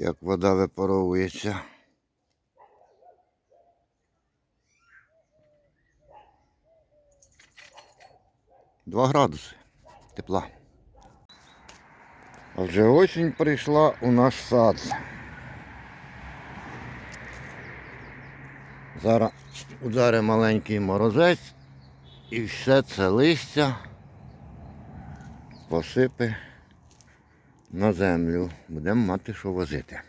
як вода випаровується. Два градуси тепла. А вже осінь прийшла у наш сад. Зараз удари маленький морозець і все це листя посипе на землю. Будемо мати що возити.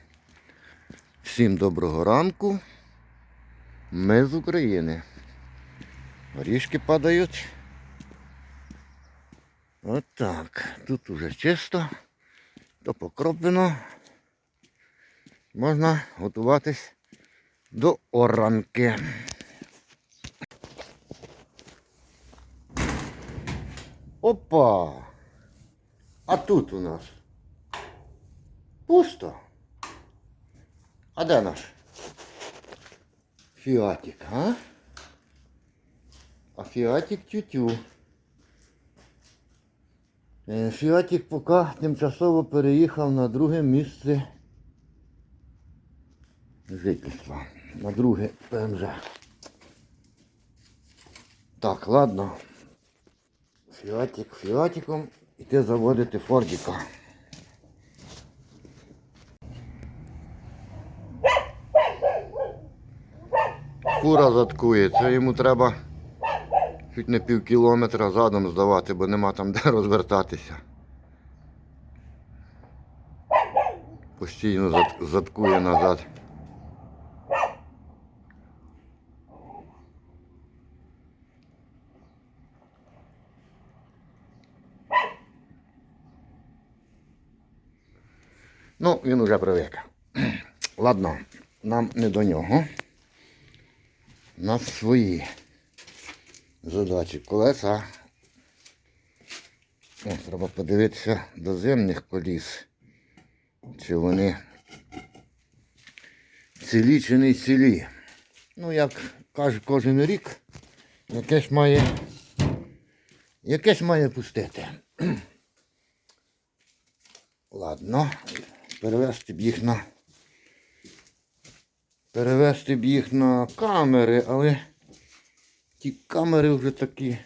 Всім доброго ранку. Ми з України. Горішки падають. Отак. Тут уже чисто, то покроплено. Можна готуватись до оранки. Опа! А тут у нас пусто. А де наш? Фіатик, а? А фіатик тютю. Е, Фіатик поки тимчасово переїхав на друге місце жительства. На друге ПМЖ. Так, ладно. Фіатик фіатиком. Іти заводити Фордіка. Кура заткується, йому треба чуть не пів кілометра задом здавати, бо нема там де розвертатися. Постійно зат- заткує назад. Ну, він уже привик. Ладно, нам не до нього. У нас свої задачі. Колеса. О, треба подивитися до зимних коліс. Чи вони цілі чи не цілі. Ну, як каже кожен рік, якесь має. Якесь має пустити. Ладно, перевести б їх на. Перевести б їх на камери, але ті камери вже такі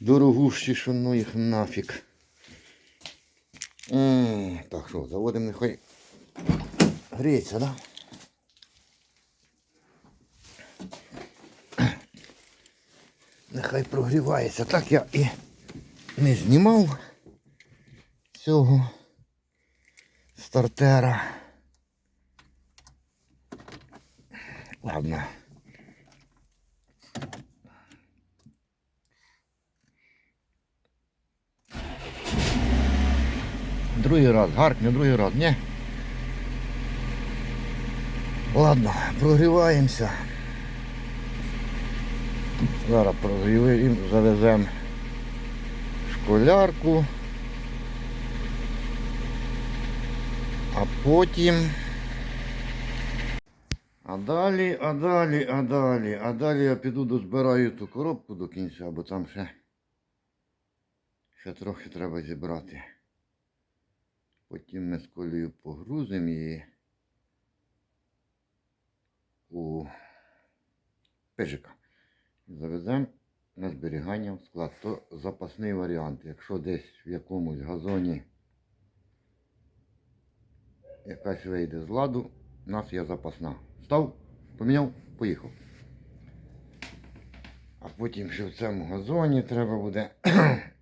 дорогущі, що ну їх нафіг. М, Так що, заводимо нехай гріється, да? Нехай прогрівається. Так я і не знімав цього стартера. Ладно. Другий раз, гаркне, другий раз, ні? Ладно, прогріваємося. Зараз прогріваємо, завеземо школярку. А потім. А далі, а далі, а далі, а далі я піду дозбираю ту коробку до кінця, бо там ще, ще трохи треба зібрати. Потім ми з колею погрузимо її у пижика. Завеземо на зберігання в склад. То запасний варіант. Якщо десь в якомусь газоні якась вийде з ладу, у нас є запасна. Став, поміняв, поїхав. А потім ще в цьому газоні треба буде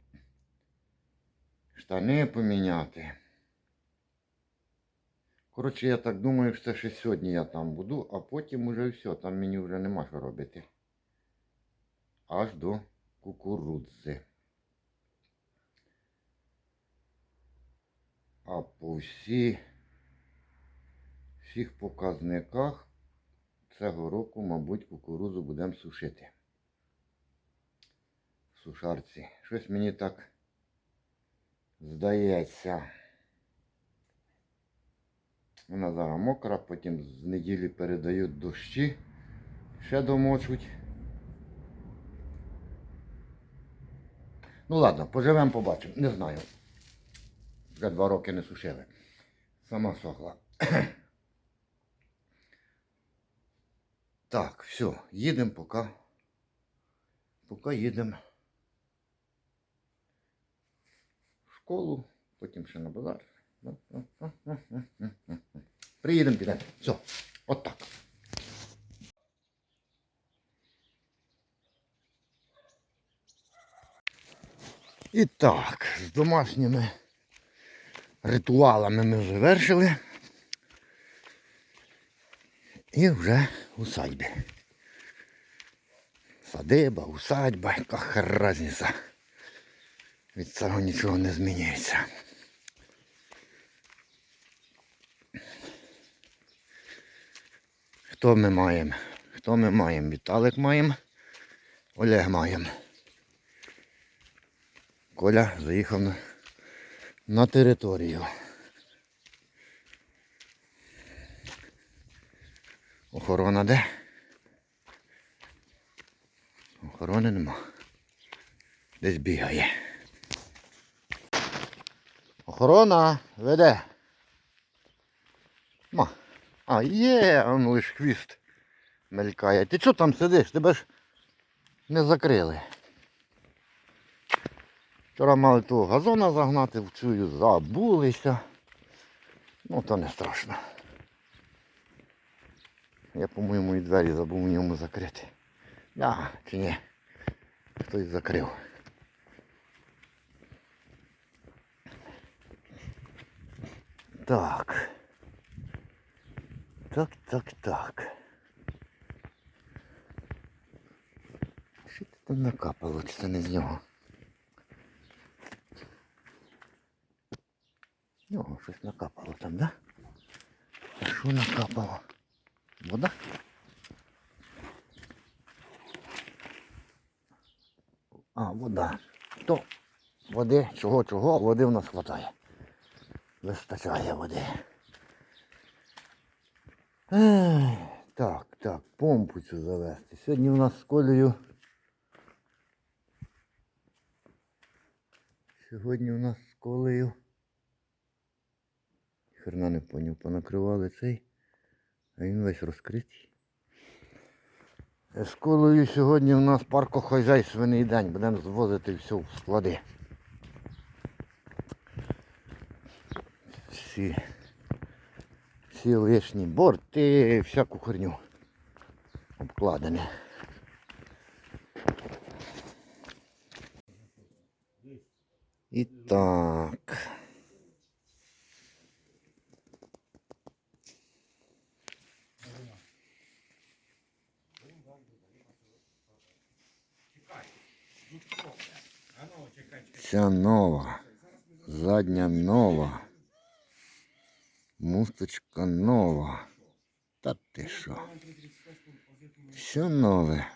штани поміняти. Коротше, я так думаю, що це ще сьогодні я там буду, а потім уже все, там мені вже нема що робити. Аж до кукурудзи. А по всі, всіх показниках цього року, мабуть, кукурудзу будемо сушити. В сушарці. Щось мені так здається. Вона зараз мокра, потім з неділі передають дощі, ще домочуть. Ну ладно, поживемо, побачимо. Не знаю. Вже два роки не сушили. Сама сохла. Так, все, їдемо поки. Поки їдемо в школу, потім ще на базар. Приїдемо підемо. Все, от так. І так, з домашніми ритуалами ми завершили. І вже усадьбі. Садиба, усадьба, яка різниця. Від цього нічого не змінюється. Хто ми маємо? Хто ми маємо? Віталик маємо, Олег маємо. Коля заїхав на, на територію. Охорона де? Охорони нема. Десь бігає. Охорона веде. Ма. А, є, он лиш хвіст мелькає. Ти чого там сидиш? Тебе ж не закрили. Вчора мали того газона загнати, вчую, забулися. Ну, то не страшно. Я, по-моєму, і двері забув у ньому закрити. Да, чи ні? Хтось закрив. Так. Так, так, так. Що ти там накапало, чи це не з нього? З нього щось накапало там, да? А що накапало? Вода? А, вода. То води, чого, чого, води в нас вистачає. Вистачає води. Так, так, помпу цю завести. Сьогодні у нас з колею. Сьогодні у нас з колею. Херна не поняв, понакривали цей, він весь розкритий. З колею сьогодні у нас паркохозяйственний день. Будемо звозити все в склади. Всі, всі лишні борти, всяку херню обкладене. І так. Вся нова. Задня нова. Мусточка нова. Та ти що? Все нове.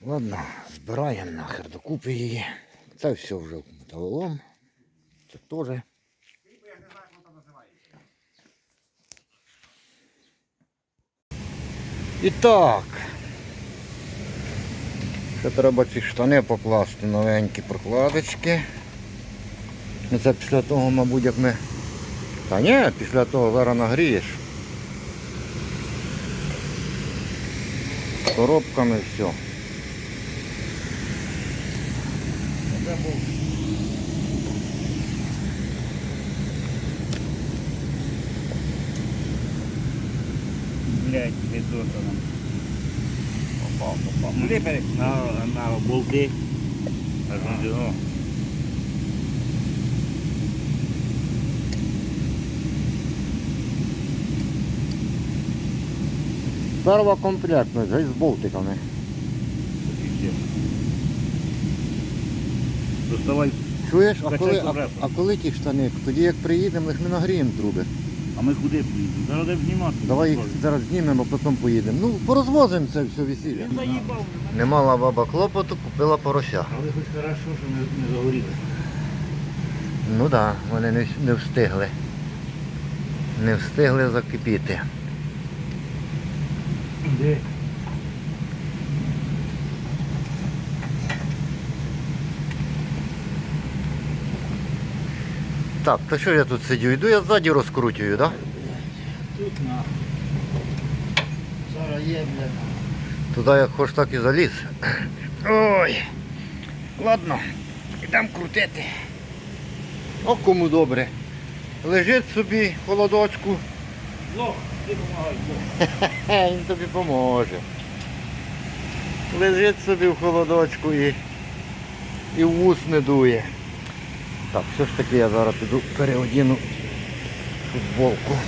Ладно, збираємо нахер докупи її. Це все вже металолом. Це теж. І так. Ще треба ці штани покласти, новенькі прокладочки. Ну це після того, мабуть, як ми... Та ні, після того зараз нагрієш. Коробками все. Блять, відоса нам. Попав, попав. Ну ліпер на, на болти. Аж не діно. Перва комплектність, геть з болтиками. Доставай, Чуєш, а коли, а, а коли ті штани? Тоді як приїдемо, їх ми нагріємо труби. А ми куди поїдемо? Зараз де знімати. Давай їх зараз знімемо, а потім поїдемо. Ну, порозвозимо це все весілля. Він заїбав. Не мала баба клопоту, купила порося. Але хоч хорошо, що не, не загоріли. Ну так, да, вони не, не встигли. Не встигли закипіти. Де? Так, то що я тут сидю? Йду я ззаді розкручую, так? Да? Тут на. Зараз є, блядь. Туди як хоч так і заліз. Ой. Ладно, ідемо крутити. О, кому добре. Лежить собі в холодочку. Лох, ти помагай, лох. Хе, він тобі поможе. Лежить собі в холодочку і, і в вус не дує. Так, все ж таки я зараз піду переодіну футболку.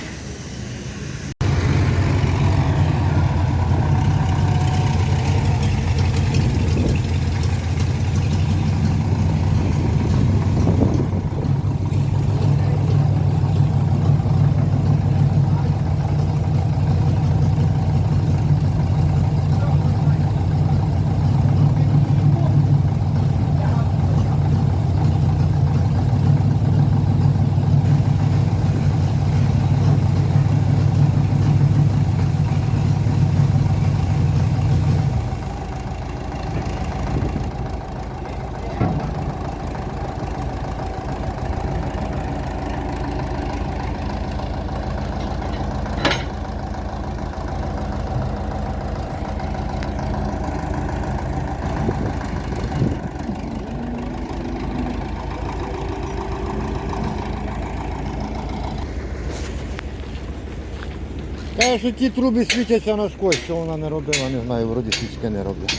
Каже, що ті труби світяться наскось, що вона не робила, не знаю, вроді свічки не роблять.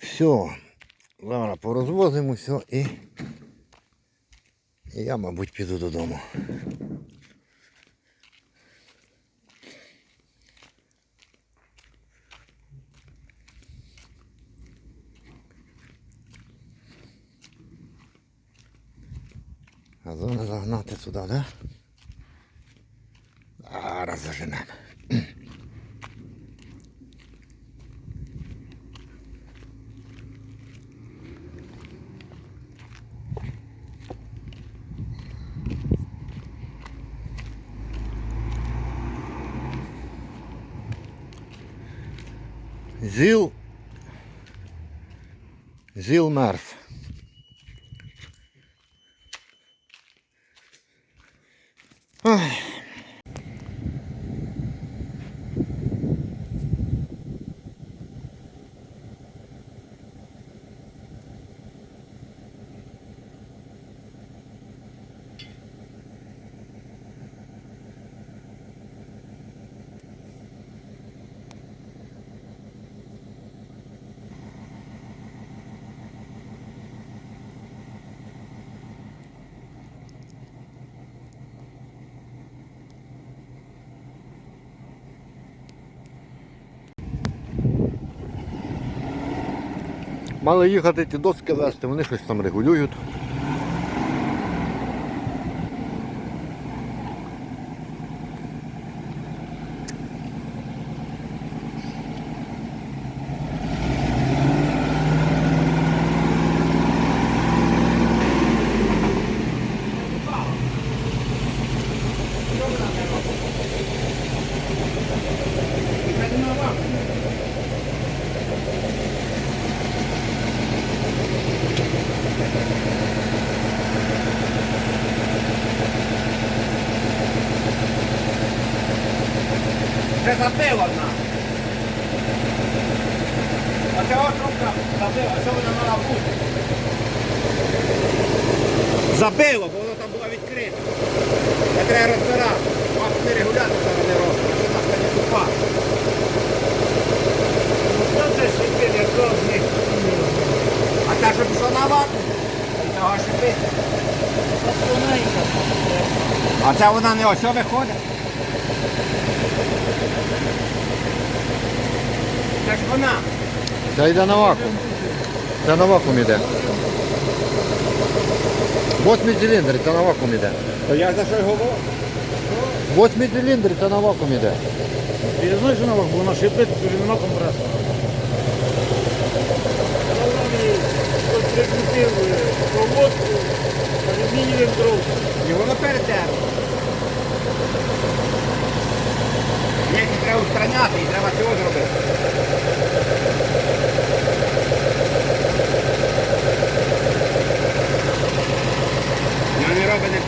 Все, зараз порозвозимо все і, і я, мабуть, піду додому. Газони загнати сюди, да? Зараз заженемо. Zil Zilnarf Мали їхати ті доски вести, вони щось там регулюють. Вже забила одна. А цього трубка забила, що вона мала бути? Забило, бо вона там була відкрита. Не треба розбирати. Вас не регулятор зараз не робить, що нас не тупа. Ну це шипить, як кожний. А та, що пішла на вату, і того шипить. А це вона не ось що виходить. Це ж вона. Та йде на вакуум. Та на вакуум йде. Восьмий циліндр, це на вакуум йде. То я за що й говорю? Восьмий циліндр, це на вакуум йде. Я знаю, що на вакуум, вона шипить, вже нема компресора. Прикрутив проводку, алюмінієвим дров. Andrea Ustragnati, drammatico Roberto. Non è roba del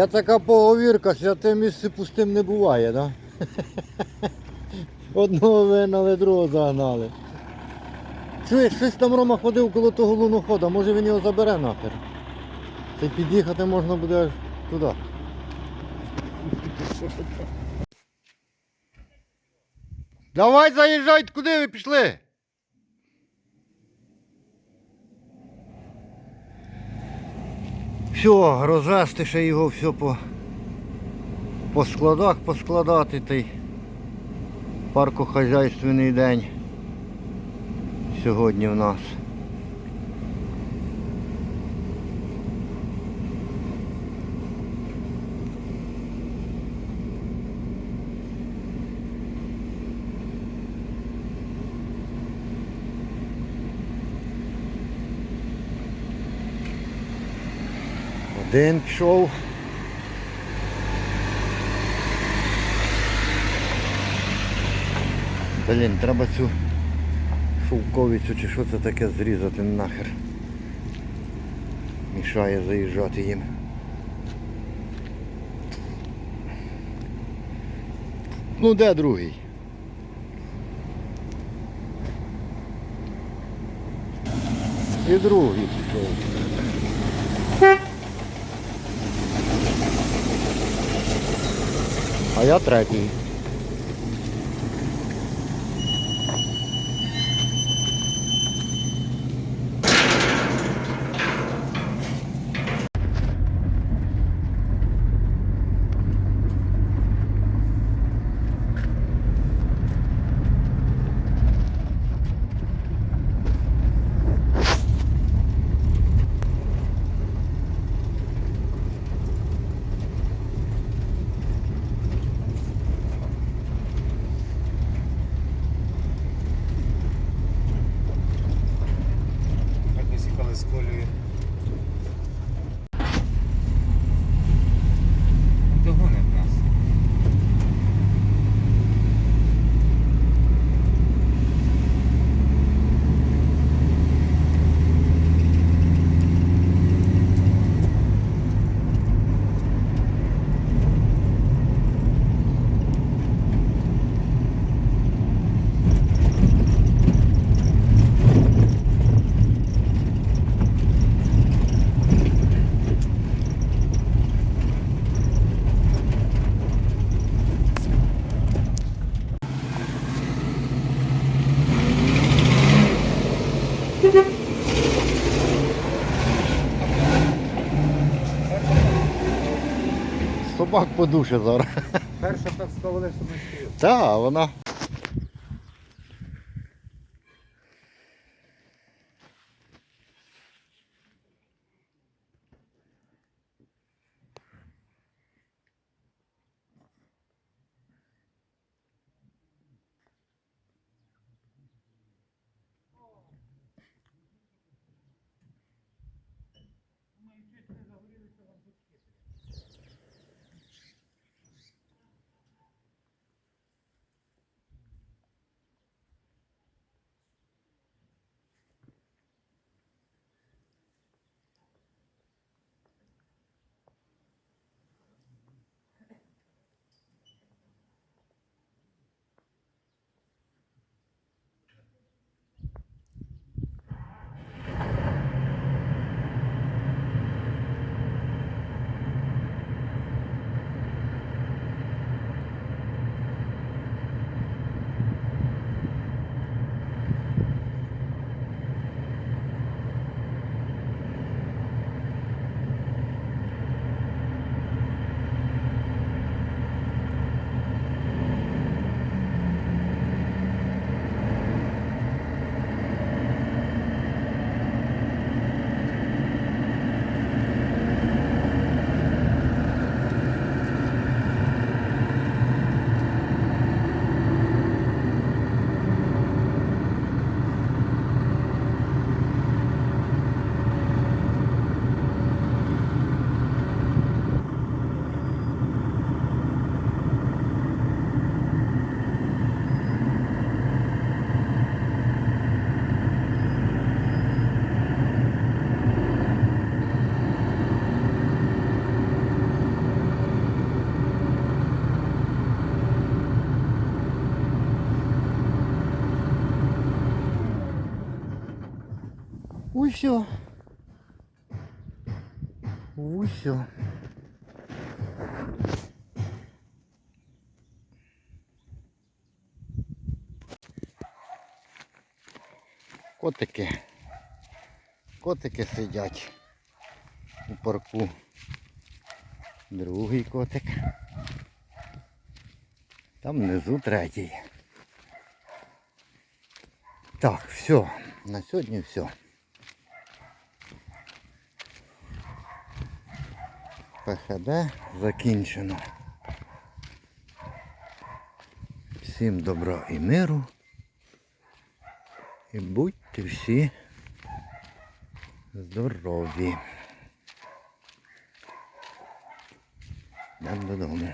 Я така поговірка, святе місце пустим не буває, да? Одного вигнали, другого загнали. Чуєш, щось там Рома ходив коло того лунохода, може він його забере нахер. Та й під'їхати можна буде аж туди. Давай заїжджай, куди ви пішли? Все, розвести ще його все по, по складах поскладати той паркохазяйственний день сьогодні в нас. Один пішов. Блін, треба цю шовковицю чи що це таке зрізати нахер. Мішає заїжджати їм. Ну де другий? І другий пішов. А я третій. Так висікали з колею. Догонить нас. Собак подуше зараз. Перша так сказали, що ми спів. Та, вона. Все. Усьо. Котики. Котики сидять у парку. Другий котик. Там внизу третій. Так, все. На сьогодні все. ПХД закінчено. Всім добра і миру. І будьте всі здорові. Йдемо додому.